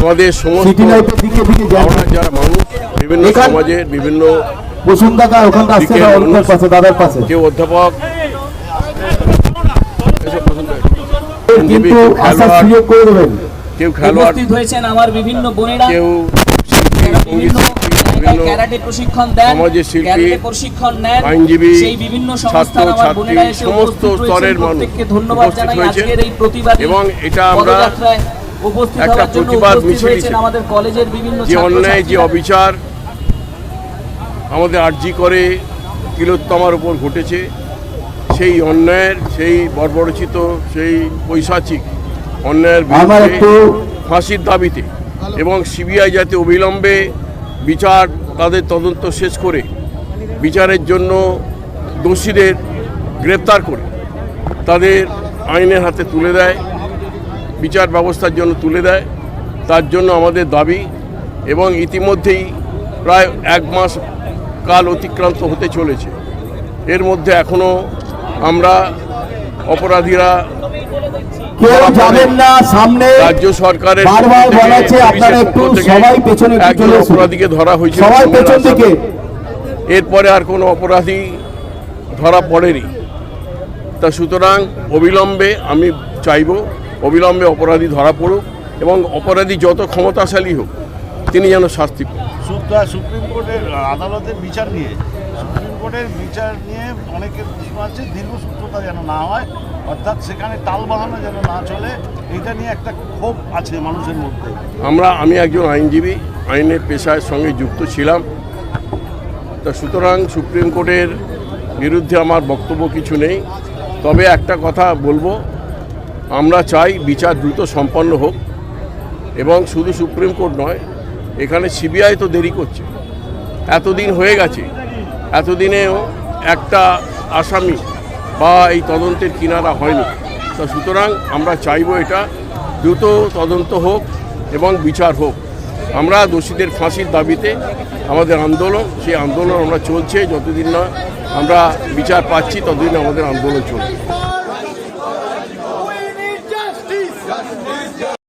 আমাদের সমস্ত আমরা যারা মানুষ বিভিন্ন সমাজের বিভিন্ন কেউ অধ্যাপক। কেউ খেলোয়াড়, হয়েছেন আমার বিভিন্ন বোনেরা। কেউ ক্যারাটে প্রশিক্ষণ দেন সমাজের শিল্পী, প্রশিক্ষণ নেন আইনজীবী, সেই বিভিন্ন ছাত্র, ছাত্রী, সমস্ত স্তরের মানুষ ধন্যবাদ জানাই আজকের এই প্রতিবাদী এবং এটা আমরা উপস্থিত একটা প্রতিবাদ মিছিল আমাদের কলেজের বিভিন্ন যে অন্যায় যে অবিচার আমাদের আর্জি করে তিলোত্তমার উপর ঘটেছে সেই অন্যায়ের সেই বর্বরচিত সেই পৈশাচিক অন্যায়ের বিরুদ্ধে ফাঁসির দাবিতে এবং সিবিআই যাতে অবিলম্বে বিচার তাদের তদন্ত শেষ করে বিচারের জন্য দোষীদের গ্রেপ্তার করে তাদের আইনের হাতে তুলে দেয়। বিচার ব্যবস্থার জন্য তুলে দেয়। তার জন্য আমাদের দাবি এবং ইতিমধ্যেই প্রায় এক মাস কাল অতিক্রান্ত হতে চলেছে। এর মধ্যে এখনও আমরা অপরাধীরা কেউ যাবেন না সামনে রাজ্য সরকারের বারবার পক্ষ থেকে, বলা হচ্ছে আপনারা একটু সবাই পেছনে একজন অপরাধীকে ধরা হয়েছে সবাই পেছন আসামি। এরপরে আর কোনো অপরাধী ধরা পড়েনি। তা সুতরাং অবিলম্বে আমি চাইব অবিলম্বে অপরাধী ধরা পড়ুক এবং অপরাধী যত ক্ষমতাশালী হোক তিনি যেন শাস্তি পান। সুপ্রিম কোর্টের আদালতের বিচার নিয়ে সুপ্রিম কোর্টের বিচার নিয়ে অনেকের প্রশ্ন আছে দীর্ঘসূত্রতা যেন না হয় অর্থাৎ সেখানে টাল বাহানো যেন না চলে এটা নিয়ে একটা ক্ষোভ আছে মানুষের মধ্যে। আমরা আমি একজন আইনজীবী আইনের পেশার সঙ্গে যুক্ত ছিলাম। তা সুতরাং সুপ্রিম কোর্টের বিরুদ্ধে আমার বক্তব্য কিছু নেই। তবে একটা কথা বলব আমরা চাই বিচার দ্রুত সম্পন্ন হোক এবং শুধু সুপ্রিম কোর্ট নয়, এখানে সিবিআই তো দেরি করছে। এতদিন হয়ে গেছে, এতদিনেও একটা আসামি বা এই তদন্তের কিনারা হয়নি। তো সুতরাং আমরা চাইব এটা দ্রুত তদন্ত হোক এবং বিচার হোক। আমরা দোষীদের ফাঁসির দাবিতে আমাদের আন্দোলন, সেই আন্দোলন আমরা চলছে, যতদিন না আমরা বিচার পাচ্ছি, ততদিন আমাদের আন্দোলন চলবে।